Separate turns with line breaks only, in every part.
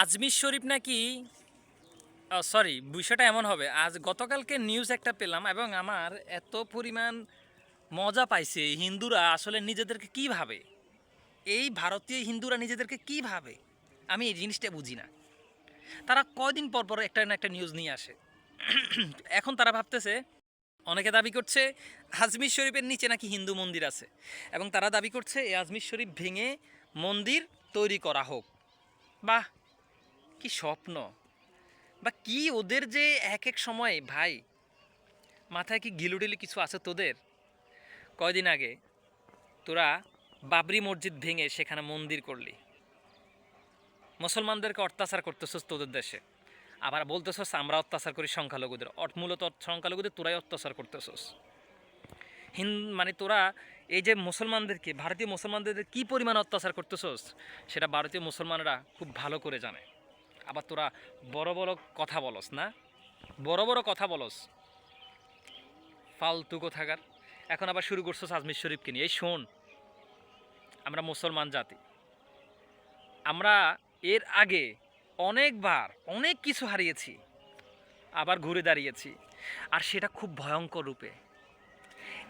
আজমির শরীফ নাকি? সরি বিষয়টা এমন হবে। আজ গতকালকে নিউজ একটা পেলাম এবং আমার এত পরিমাণ মজা পাইছে হিন্দুরা আসলে নিজেদেরকে কী ভাবে? এই ভারতীয় হিন্দুরা নিজেদেরকে কী ভাবে? আমি এই জিনিসটা বুঝি না। তারা কয়দিন পর পর একটা না একটা নিউজ নিয়ে আসে। এখন তারা ভাবতেছে, অনেকে দাবি করছে আজমির শরীফের নিচে নাকি হিন্দু মন্দির আছে। এবং তারা দাবি করছে, এই আজমির শরীফ ভেঙে মন্দির তৈরি করা হোক। বাহ! কি স্বপ্ন? বা কি ওদের যে এক এক সময়, ভাই? মাথায় কি গিলুডিলি কিছু আছে তোদের? কয়দিন আগে তোরা বাবরি মসজিদ ভেঙে সেখানে মন্দির করলি। মুসলমানদেরকে অত্যাচার করতেছস তোদের দেশে। আবার বলতেছস, আমরা অত্যাচার করি সংখ্যালঘুদের। মূলত সংখ্যালঘুদের তোরাই অত্যাচার করতেছস। হিন মানে তোরা এই যে মুসলমানদেরকে, ভারতীয় মুসলমানদের কি পরিমাণ অত্যাচার করতেছস, সেটা ভারতীয় মুসলমানরা খুব ভালো করে জানে। আবার তোরা বড় বড় কথা বলস, না? বড় বড় কথা বলস। ফালতু কোথাকার। এখন আবার শুরু করছ আজমির শরীফকে নিয়ে। এই শোন, আমরা মুসলমান জাতি। আমরা এর আগে অনেকবার অনেক কিছু হারিয়েছি, আবার ঘুরে দাঁড়িয়েছি। আর সেটা খুব ভয়ঙ্কর রূপে।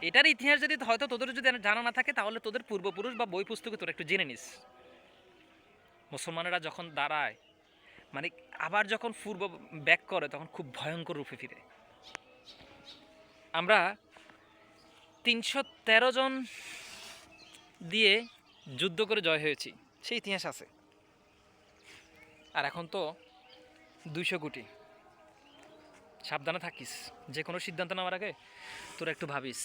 এটার ইতিহাস যদি হয়তো তোদের যদি জানা না থাকে, তাহলে তোদের পূর্বপুরুষ বা বই পুস্তকে তোরা একটু জেনে নিস। মুসলমানেরা যখন দাঁড়ায় মানে আবার যখন পূর্ব ব্যাক করে, তখন খুব ভয়ঙ্কর রূপে ফিরে। আমরা তিনশো তেরো জন দিয়ে যুদ্ধ করে জয় হয়েছি সেই ইতিহাস আছে। আর এখন তো দুইশো কোটি। সাবধানে থাকিস যে কোনো সিদ্ধান্ত নেওয়ার আগে তোরা একটু ভাবিস।